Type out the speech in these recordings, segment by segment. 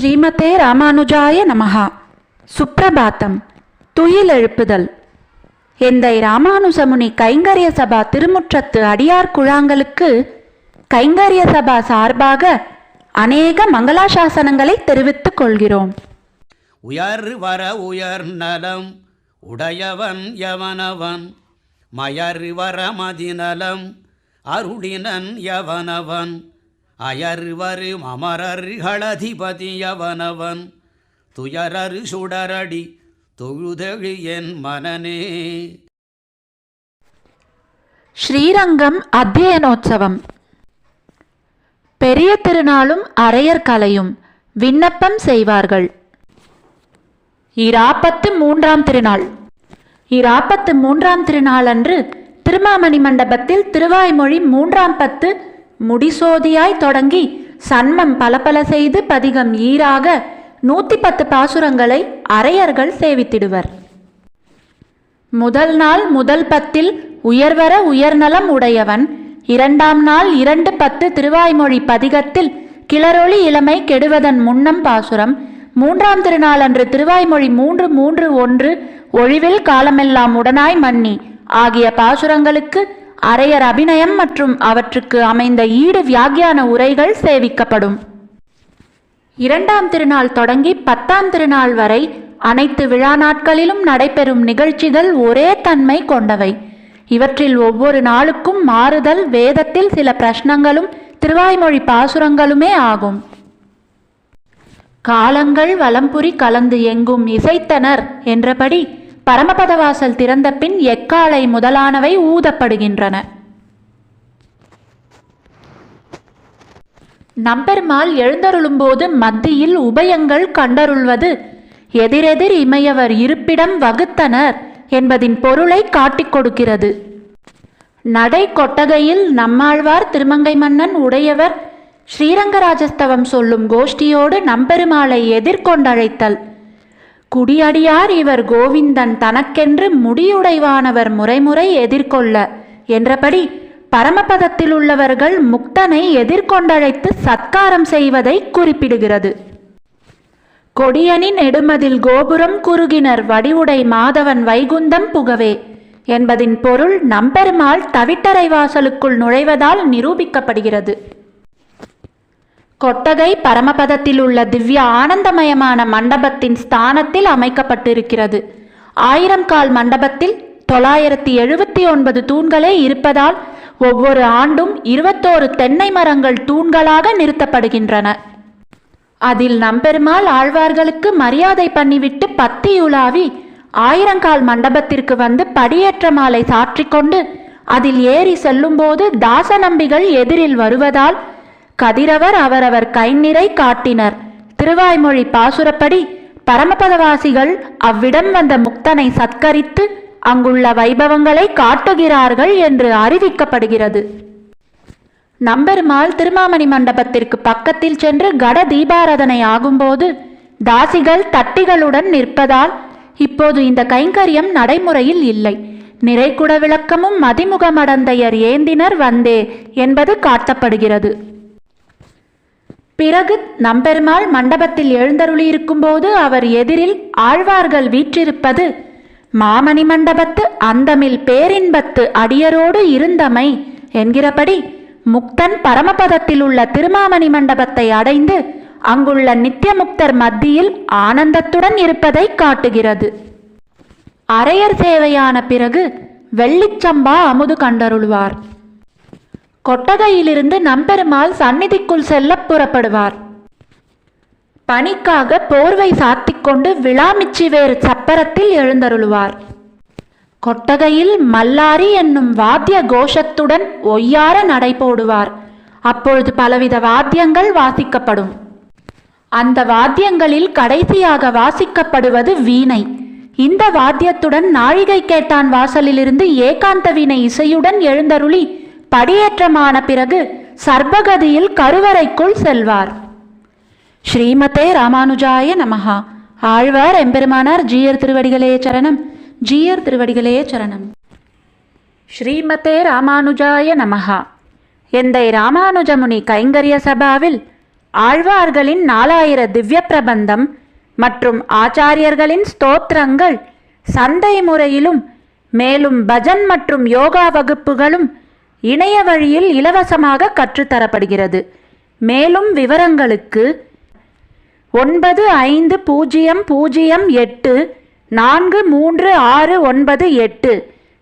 ஸ்ரீமதே ராமானுஜாய நமஹா. சுப்பிரபாத்தம் துயில் எழுப்புதல். எந்தை ராமானுஜமுனி கைங்கரிய சபா திருமுற்றத்து அடியார் குழாங்களுக்கு கைங்கரிய சபா சார்பாக அநேக மங்களாசாசனங்களை தெரிவித்துக் கொள்கிறோம். உயர் வர உயர் நலம் உடையவன் யவனவன் மயர் வர மதிநலம் அருளினன் யவனவன் அயர்வரு அமரர்களதிபதியவனவன் துயரரு சுடரடி தொழுதழு என் மனனே ஸ்ரீரங்கம் அத்தியனோற்சவம் பெரிய திருநாளும் அரையர் கலையும் விண்ணப்பம் செய்வார்கள். இராப்பத்து மூன்றாம் திருநாள். இராப்பத்து மூன்றாம் திருநாள் அன்று திருமாமணி மண்டபத்தில் திருவாய்மொழி மூன்றாம் பத்து முடிசோதியாய் தொடங்கி சன்மம் பலபல செய்து பதிகம் ஈராக நூத்தி பத்து பாசுரங்களை அரையர்கள் சேவித்திடுவர். முதல் நாள் முதல் பத்தில் உயர்வர உயர்நலம் உடையவன் இரண்டாம் நாள் இரண்டு பத்து திருவாய்மொழி பதிகத்தில் கிளரொளி இளமை கெடுவதன் முன்னம் பாசுரம் மூன்றாம் திருநாள் அன்று திருவாய்மொழி மூன்று மூன்று ஒன்று ஒழிவில் காலமெல்லாம் உடனாய் மன்னி ஆகிய பாசுரங்களுக்கு அரையர் அபிநயம் மற்றும் அவற்றுக்கு அமைந்த ஈடு வியாக்கியான உரைகள் சேவிக்கப்படும். இரண்டாம் திருநாள் தொடங்கி பத்தாம் திருநாள் வரை அனைத்து விழா நாட்களிலும் நடைபெறும் நிகழ்ச்சிகள் ஒரே தன்மை கொண்டவை. இவற்றில் ஒவ்வொரு நாளுக்கும் மாறுதல் வேதத்தில் சில பிரஷ்னங்களும் திருவாய்மொழி பாசுரங்களுமே ஆகும். காலங்கள் வலம்புரி கலந்து எங்கும் இசைத்தனர் என்றபடி பரமபதவாசல் திறந்த பின் எக்காலை முதலானவை ஊதப்படுகின்றன. நம்பெருமாள் எழுந்தருளும்போது மத்தியில் உபயங்கள் கண்டருள்வது எதிரெதிர் இமையவர் இருப்பிடம் வகுத்தனர் என்பதின் பொருளை காட்டிக் கொடுக்கிறது. நடை கொட்டகையில் நம்மாழ்வார் திருமங்கை மன்னன் உடையவர் ஸ்ரீரங்கராஜஸ்தவம் சொல்லும் கோஷ்டியோடு நம்பெருமாளை எதிர்கொண்டழைத்தல். குடியடியார் இவர் கோவிந்தன் தனக்கென்று முடியுடைவானவர் முறைமுறை எதிர்கொள்ள என்றபடி பரமபதத்தில் உள்ளவர்கள் முக்தனை எதிர்கொண்டழைத்து சத்காரம் செய்வதை குறிப்பிடுகிறது. கொடியனின் நெடுமதில் கோபுரம் குறுகினர் வடிவுடை மாதவன் வைகுந்தம் புகவே என்பதின் பொருள் நம்பெருமாள் தவிட்டரை வாசலுக்குள் நுழைவதால் நிரூபிக்கப்படுகிறது. கொட்டகை பரமபதத்தில் உள்ள திவ்ய ஆனந்தமயமான மண்டபத்தின் ஸ்தானத்தில் அமைக்கப்பட்டிருக்கிறது. ஆயிரம் கால் மண்டபத்தில் தொள்ளாயிரத்தி எழுபத்தி ஒன்பது தூண்களே இருப்பதால் ஒவ்வொரு ஆண்டும் இருபத்தோரு தென்னை மரங்கள் தூண்களாக நிறுத்தப்படுகின்றன. அதில் நம்பெருமாள் ஆழ்வார்களுக்கு மரியாதை பண்ணிவிட்டு பத்தியுலாவி ஆயிரங்கால் மண்டபத்திற்கு வந்து படியேற்ற மாலை சாற்றிக்கொண்டு அதில் ஏறி செல்லும்போது தாச நம்பிகள் எதிரில் வருவதால் கதிரவர் அவரவர் கைநிறை காட்டினர். திருவாய்மொழி பாசுரப்படி பரமபதவாசிகள் அவ்விடம் வந்த முக்தனை சத்கரித்து அங்குள்ள வைபவங்களை காட்டுகிறார்கள் என்று அறிவிக்கப்படுகிறது. நம்பெருமாள் திருமாமணி மண்டபத்திற்கு பக்கத்தில் சென்று கட தீபாராதனை ஆகும்போது தாசிகள் தட்டிகளுடன் நிற்பதால் இப்போது இந்த கைங்கரியம் நடைமுறையில் இல்லை. நிறைக்குட விளக்கமும் மதிமுகமடந்தையர் ஏந்தினர் வந்தே என்பது காட்டப்படுகிறது. பிறகு நம்பெருமாள் மண்டபத்தில் எழுந்தருளியிருக்கும்போது அவர் எதிரில் ஆழ்வார்கள் வீற்றிருப்பது. மாமணி மண்டபத்து அந்தமில் பேரின்பத்து அடியரோடு இருந்தமை என்கிறபடி முக்தன் பரமபதத்தில் உள்ள திருமாமணி மண்டபத்தை அடைந்து அங்குள்ள நித்தியமுக்தர் மத்தியில் ஆனந்தத்துடன் இருப்பதை காட்டுகிறது. அரையர் சேவையான பிறகு வெள்ளிச்சம்பா அமுது கண்டருள்வார். கொட்டகையிலிருந்து நம்பெருமாள் சந்நிதிக்குள் செல்ல புறப்படுவார். பணிக்காக போர்வை சாத்திக்கொண்டு விழாமிச்சிவேர் சப்பரத்தில் எழுந்தருளுவார். கொட்டகையில் மல்லாரி என்னும் வாத்திய கோஷத்துடன் ஒய்யார நடை போடுவார். அப்பொழுது பலவித வாத்தியங்கள் வாசிக்கப்படும். அந்த வாத்தியங்களில் கடைசியாக வாசிக்கப்படுவது வீணை. இந்த வாத்தியத்துடன் நாழிகை கேட்டான் வாசலிலிருந்து ஏகாந்த வீணை இசையுடன் எழுந்தருளி படியேற்றமான பிறகு சர்பகதியில் கருவறைக்குள் செல்வார். ஸ்ரீமதே ராமானுஜாய நமஹா. ஆழ்வார் எம்பெருமானார் ஜீயர் திருவடிகளே சரணம். ஜீயர் திருவடிகளே சரணம். ஸ்ரீமதே ராமானுஜாய நமஹா. எந்தை ராமானுஜமுனி கைங்கரிய சபாவில் ஆழ்வார்களின் நாலாயிர திவ்ய பிரபந்தம் மற்றும் ஆச்சாரியர்களின் ஸ்தோத்திரங்கள் சந்தை முறையிலும் மேலும் பஜன் மற்றும் யோகா வகுப்புகளும் இணைய வழியில் இலவசமாக கற்றுத்தரப்படுகிறது. மேலும் விவரங்களுக்கு ஒன்பது ஐந்து பூஜ்ஜியம் பூஜ்ஜியம் எட்டு நான்கு மூன்று ஆறு ஒன்பது எட்டு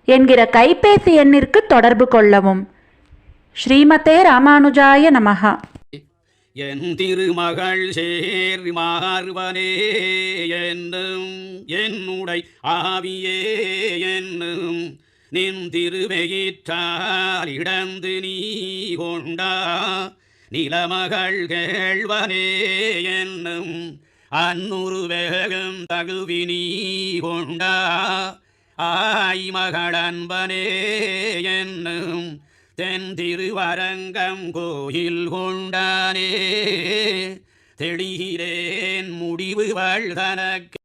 என்கிற கைபேசி எண்ணிற்கு தொடர்பு கொள்ளவும். ஸ்ரீமதே ராமானுஜாய நமஹா. என் திருமகள் சேர் மார்வனே என்னும் என்னுடை ஆவியே என்னும் நின் திருவெயிற்றால் இடந்து நீ கொண்டா. நிலமகள் கேழ்வனே என்னும் அந்நுறு வேகம் தகுவி நீ கொண்டா. ஆய் மகள் என்னும் தென் திருவரங்கம் கோயில் கொண்டானே. தெளிகிறேன் முடிவு வாழ்தனக்கு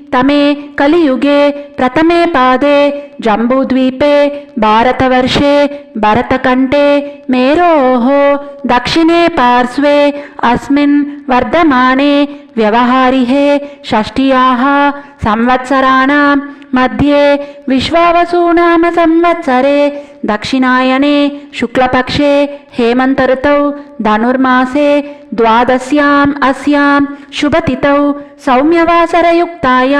तमे कलियुगे प्रथमे पादे जम्बूद्वीपे भारतवर्षे भरतकण्ठे मेरोः दक्षिणे पार्श्वे अस्मिन् वर्धमाने व्यवहारिहे षष्ट्याः संवत्सराणां मध्ये विश्वावसूनाम संवत्सरे दक्षिणायने शुक्लपक्षे हेमन्तऋतौ धनुर्मासे द्वादश्याम् अस्यां शुभतिथौ सौम्यवासरयुक्तायां